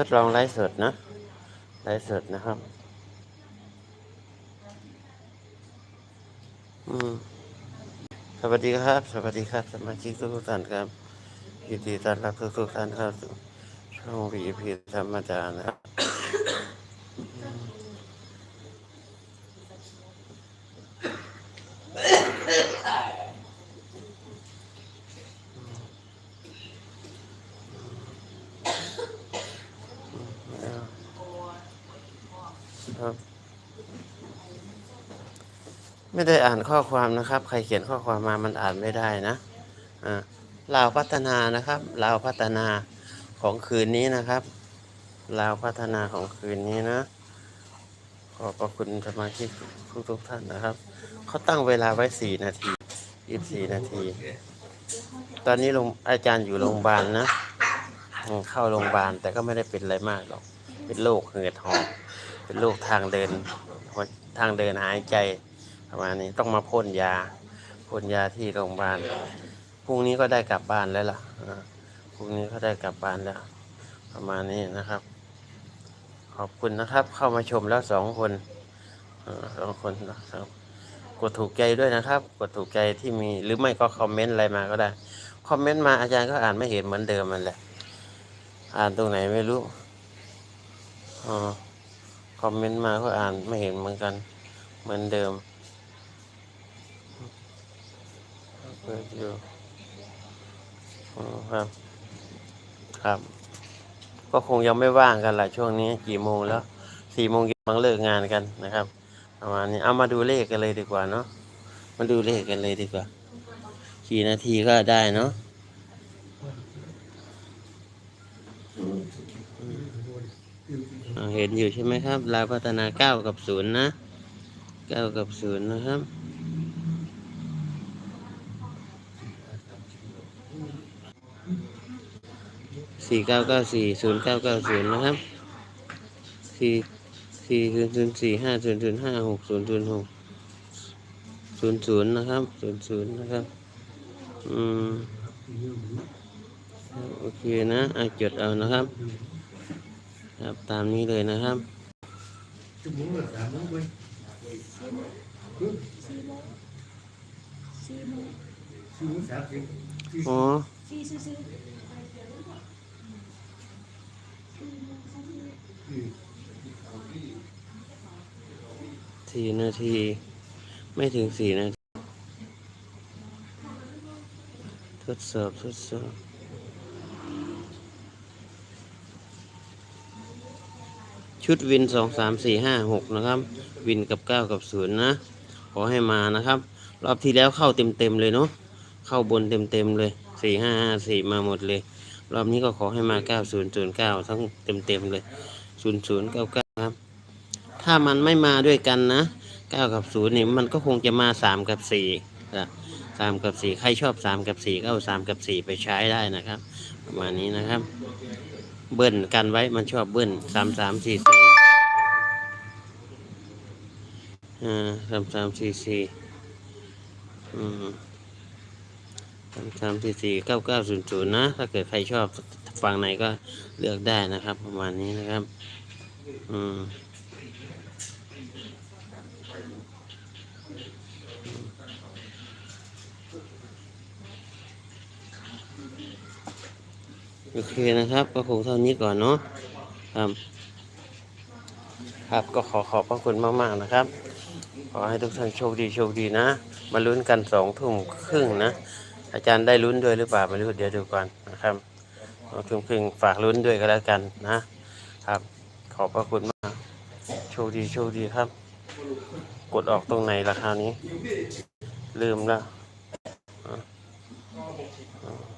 ทดลองไลฟ์สดนะไลฟ์สดนะครับ อืมสวัสดีครับ สวัสดีครับ สมาชิกทุกท่านครับยินดีต้อนรับทุกท่านเข้าสู่ช่องวีพีธรรมดานะครับ ครับ ไม่ได้อ่านข้อความนะครับ ใครเขียนข้อความมามันอ่านไม่ได้นะอ่าลาวพัฒนานะครับลาวพัฒนาของคืนนี้นะครับลาวพัฒนาของคืนนี้นะ ขอบพระคุณสมาชิกทุกทุกท่านนะครับ เขาตั้งเวลาไว้สี่นาทียี่สี่นาที ตอนนี้โรงอาจารย์อยู่โรงพยาบาลนะ เข้าโรงพยาบาลแต่ก็ไม่ได้เป็นอะไรมากหรอก เป็นโรคเหือดหอบ เป็นโรคทางเดินทางเดินหายใจประมาณนี้ต้องมาพ่นยาพ่นยาที่โรงพยาบาลพรุ่งนี้ก็ได้กลับบ้านแล้วล่ะพรุ่งนี้ก็ได้กลับบ้านแล้ว ประมาณนี้นะครับ ขอบคุณนะครับ เข้ามาชมแล้วสองคนอสองคนนะครับกดถูกใจด้วยนะครับ กดถูกใจที่มีหรือไม่ก็คอมเมนต์อะไรมาก็ได้ คอมเมนต์มาอาจารย์ก็อ่านไม่เห็นเหมือนเดิมมันแหละ อ่านตรงไหนไม่รู้อ๋อ คอมเมนต์มาก็อ่านไม่เห็นเหมือนกัน เหมือนเดิมเปิดอยู่ครับ ครับ ก็คงยังไม่ว่างกันแหละช่วงนี้กี่โมงแล้วสี่โมงกำลังเลิกงานกันนะครับประมาณนี้เอามาดูเลขกันเลยดีกว่าเนาะมาดูเลขกันเลยดีกว่า กี่นาทีก็ได้เนาะอ่า เห็นอยู่ใช่ไหมครับลาวพัฒนาเก้ากับศูนย์นะเก้ากับศูนย์นะครับสี่เก้าเก้าสี่ศูนย์เก้าเก้าศูนย์นะครับสี่สี่ศูนย์ศูนย์สี่ห้าศูนย์ศูนย์ห้าหกศูนย์ศูนย์หกศูนย์ศูนย์นะครับศูนย์ศูนย์นะครับอืมโอเคนะอะจดเอานะครับ ครับตามนี้เลยนะครับ Chúc muốn là giảm nó quên. Sư muốn giảm thì อ๋อสี่นาที ไม่ถึงสี่นาที ทดสอบ ทดสอบ ชุดวินสองสามสี่ห้าหกนะครับ วินกับเก้ากับศูนย์นะ ขอให้มานะครับ รอบที่แล้วเข้าเต็มเต็มเลยเนาะเข้าบนเต็มเต็มเลยสี่ห้าห้าสี่มาหมดเลย รอบนี้ก็ขอให้มาเก้าศูนย์ศูนย์เก้าทั้งเต็มเต็มเลยศูนย์ศูนย์เก้าเก้าครับ ถ้ามันไม่มาด้วยกันนะเก้ากับศูนย์นี่มันก็คงจะมาสามกับสี่นะ สามกับสี่ใครชอบสามกับสี่ก็เอาสามกับสี่ไปใช้ได้นะครับ ประมาณนี้นะครับ เบิ้ลกันไว้มันชอบเบิ้ลสามสามสี่สี่อ่าสามสามสี่สี่อืมสามสามสี่สี่เก้าเก้าศูนย์ศูนย์นะ ถ้าเกิดใครชอบฝั่งไหนก็เลือกได้นะครับ ประมาณนี้นะครับ อืม โอเคนะครับ ก็คงเท่านี้ก่อนเนาะครับครับก็ขอขอบพระคุณมาก ๆ นะครับ ขอให้ทุกท่านโชคดีโชคดีนะ มาลุ้นกันสองทุ่มครึ่งนะ อาจารย์ได้ลุ้นด้วยหรือเปล่าไม่รู้เดี๋ยวดูก่อนนะครับสองทุ่มครึ่งฝากลุ้นด้วยก็แล้วกันนะ ครับ ขอบพระคุณมาก โชคดีโชคดีครับ กดออกตรงไหนล่ะครานี้ ลืมแล้วอะอะ